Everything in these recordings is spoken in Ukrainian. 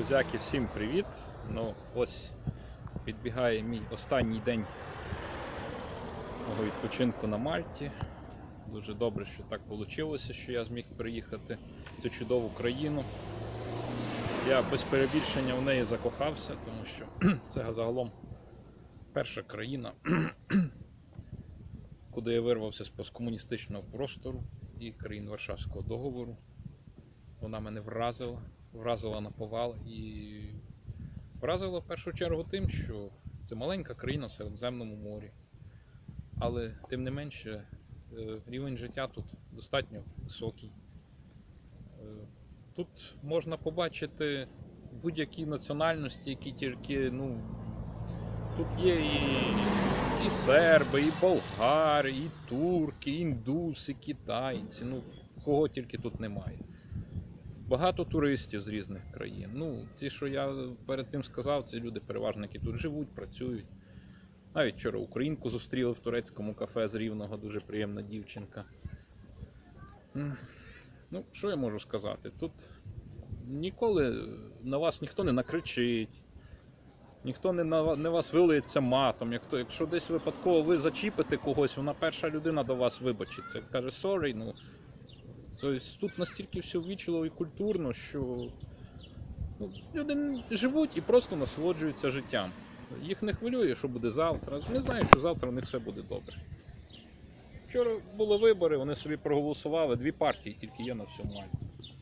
Друзяки, всім привіт! Ну, ось підбігає мій останній день мого відпочинку на Мальті. Дуже добре, що так вийшло, що я зміг приїхати в цю чудову країну. Я без перебільшення в неї закохався, тому що це загалом перша країна, куди я вирвався з посткомуністичного простору і країн Варшавського договору. Вона мене вразила, вразила на повал і вразила в першу чергу тим, що це маленька країна в Середземному морі. Але тим не менше е, рівень життя тут достатньо високий. Е, Тут можна побачити будь-які національності, які тільки, ну, тут є і, і серби, і болгари, і турки, і індуси, китайці. Ну, кого тільки тут немає. Багато туристів з різних країн. Ну, ті, що я перед тим сказав, це люди переважно, які тут живуть, працюють. Навіть вчора українку зустріли в турецькому кафе з Рівного, дуже приємна дівчинка. Ну, що я можу сказати? Тут ніколи на вас ніхто не накричить, ніхто не на не вас вилиється матом. Як якщо десь випадково ви зачіпите когось, вона перша людина до вас вибачиться. Каже, sorry, ну. Тобто тут настільки все ввічливо і культурно, що ну, люди живуть і просто насолоджуються життям. Їх не хвилює, що буде завтра. Не знають, що завтра у них все буде добре. Вчора були вибори, вони собі проголосували, дві партії тільки є на всьому Мальті.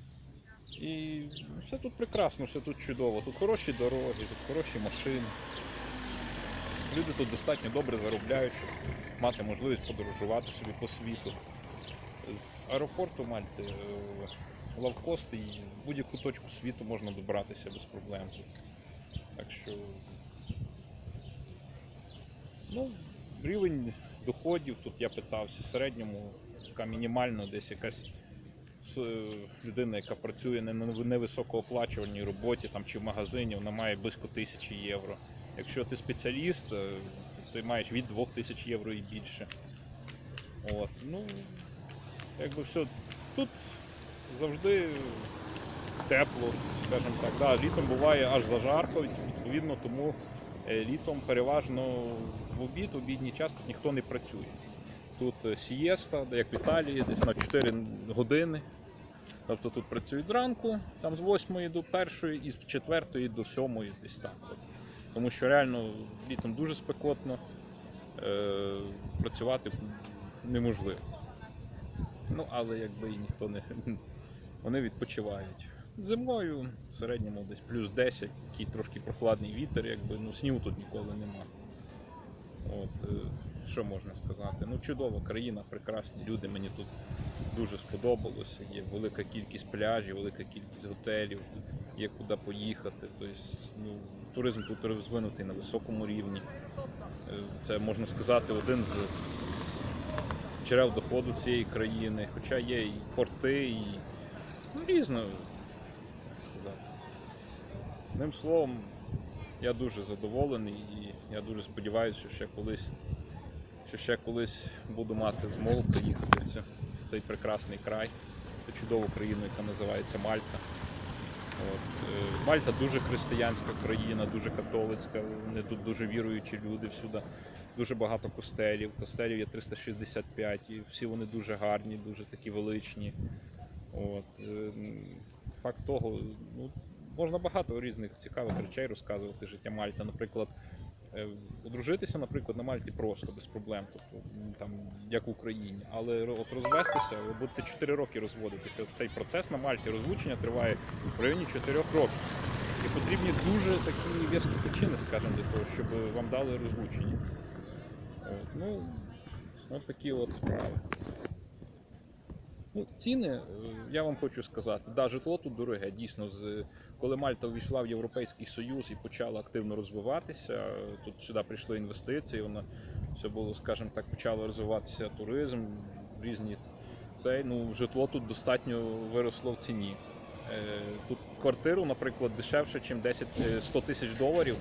І все тут прекрасно, все тут чудово. Тут хороші дороги, тут хороші машини. Люди тут достатньо добре заробляють, щоб мати можливість подорожувати собі по світу. З аеропорту Мальти е, лавкост і будь-яку точку світу можна добратися без проблем. Так що ну, рівень доходів тут я питався, в середньому така мінімально десь якась е, людина, яка працює на невисокооплачувальній роботі там, чи в магазині, вона має близько тисячі євро. Якщо ти спеціаліст, е, ти маєш від 2000 євро і більше. От, ну, якби все. Тут завжди тепло, скажімо так. Да, літом буває аж зажарко, відповідно, тому е, літом переважно в обід, в обідній час тут ніхто не працює. Тут е, сієста, як в Італії, десь на 4 години. Тобто тут працюють зранку, там з 8 до 1 і з 4 до 7 десь так. Тому що реально літом дуже спекотно, е, працювати неможливо. Ну, але якби і ніхто не. Вони відпочивають. Зимою в середньому десь плюс 10, такий трошки прохладний вітер, якби ну снігу тут ніколи нема. От, е, що можна сказати? Ну, чудова країна, прекрасні люди, мені тут дуже сподобалося. Є велика кількість пляжів, велика кількість готелів, є куди поїхати. Тобто, ну, туризм тут розвинутий на високому рівні. Е, Це можна сказати один з джерел доходу цієї країни, хоча є і порти, і ну, різно сказати. Одним словом, я дуже задоволений і я дуже сподіваюся, що ще колись, що ще колись буду мати змогу приїхати в цю- в цей прекрасний край, цю чудову країну, яка називається Мальта. От. е, Мальта дуже християнська країна, дуже католицька, вони тут дуже віруючі люди всюди. Дуже багато костелів. Костелів є 365, і всі вони дуже гарні, дуже такі величні. От. е, Факт того, ну, можна багато різних цікавих речей розказувати життя Мальта. Наприклад, е, одружитися, наприклад, на Мальті просто без проблем, тобто там як в Україні. Але от розвестися, ви будете 4 роки розводитися. Цей процес на Мальті розлучення триває в районі 4 років. І потрібні дуже такі в'язкі причини, скажімо, для того, щоб вам дали розлучення. От, ну, от такі от справи. Ну, ціни, е, я вам хочу сказати, да, житло тут дороге. Дійсно, з, коли Мальта увійшла в Європейський Союз і почала активно розвиватися, тут сюди прийшли інвестиції, воно все було, скажімо так, почало розвиватися туризм, різні цей. Ну, житло тут достатньо виросло в ціні. Е, Тут квартиру, наприклад, дешевше, ніж 10 е, 100 тисяч доларів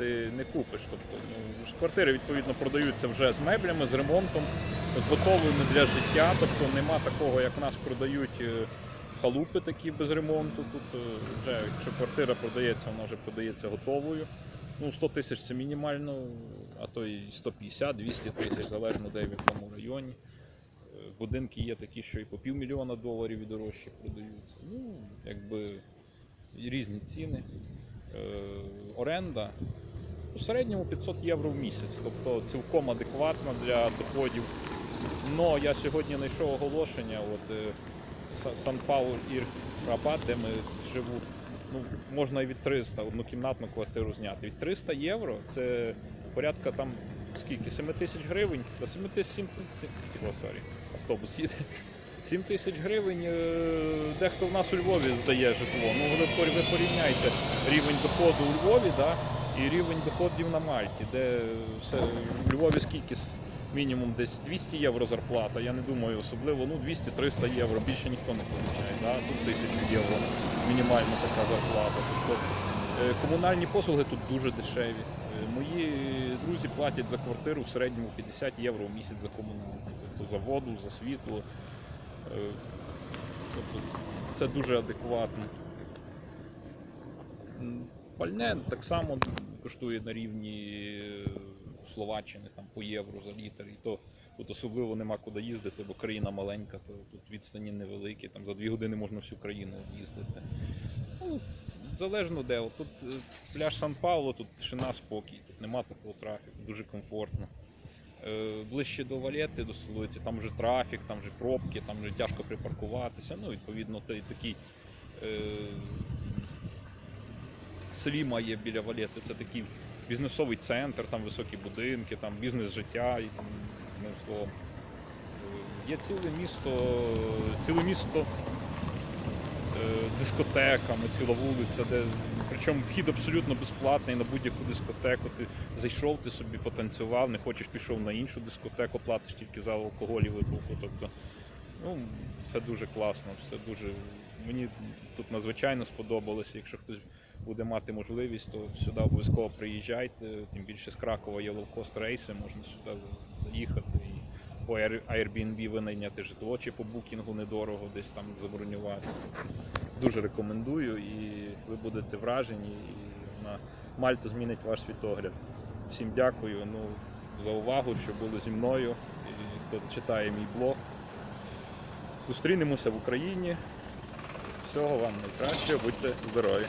ти не купиш. Тобто, ну, квартири відповідно продаються вже з меблями, з ремонтом, з готовими для життя. Тобто нема такого, як в нас продають е, халупи такі без ремонту. Тут е, вже, якщо квартира продається, вона вже продається готовою. Ну, 100 тисяч це мінімально, а то і 150-200 тисяч, залежно де в якому районі. Е, Будинки є такі, що і по півмільйона доларів і дорожче продаються. Ну, якби різні ціни. Оренда у середньому 500 євро в місяць, тобто цілком адекватно для доходів. Но я сьогодні знайшов оголошення, от е, Сан-Паулу і Рабат, де ми живу. Ну, можна і від 300 однокімнатну квартиру зняти. Від 300 євро це порядка там скільки? 7 тисяч гривень. Та 7 тисяч 7 тисяч. О, сорі, автобус їде. 7 тисяч гривень. е, Дехто в нас у Львові здає житло. Ну, ви порівняйте рівень доходу у Львові, да, і рівень доходів на Мальті, де все у Львові скільки мінімум десь 200 євро зарплата. Я не думаю, особливо ну 200-300 євро. Більше ніхто не получає. Да? Тут 1000 євро мінімальна така зарплата. Тобто е, комунальні послуги тут дуже дешеві. Е, Мої друзі платять за квартиру в середньому 50 євро в місяць за комунальні, тобто за воду, за світло. Е, Тобто це дуже адекватно. Пальне так само коштує на рівні е, Словаччини там, по євро за літр. І то тут особливо нема куди їздити, бо країна маленька, то тут відстані невеликі, там за дві години можна всю країну їздити. Ну, залежно де. От Тут е, пляж Сан-Пауло, тут тишина, спокій, тут нема такого трафіку, дуже комфортно. Е, Ближче до Валети, до столиці, там вже трафік, там вже пробки, там вже тяжко припаркуватися. Ну, відповідно, такий е, Сліма є біля Валети, це такий бізнесовий центр, там високі будинки, там бізнес життя і там, ну, словом. Е, Є ціле місто, ціле місто е, дискотеками, ціла вулиця, де причому вхід абсолютно безплатний на будь-яку дискотеку. Ти зайшов, ти собі потанцював, не хочеш пішов на іншу дискотеку, платиш тільки за алкоголь і випивку. Тобто, ну, це дуже класно, все дуже. Мені тут надзвичайно сподобалося. Якщо хтось буде мати можливість, то сюди обов'язково приїжджайте. Тим більше з Кракова є лоукост рейси, можна сюди заїхати і по Airbnb винайняти житло чи по букінгу недорого десь там забронювати. Дуже рекомендую і ви будете вражені, і на Мальта змінить ваш світогляд. Всім дякую ну, за увагу, що були зі мною. І хто читає мій блог. Зустрінемося в Україні. Всього вам найкращого, будьте здорові!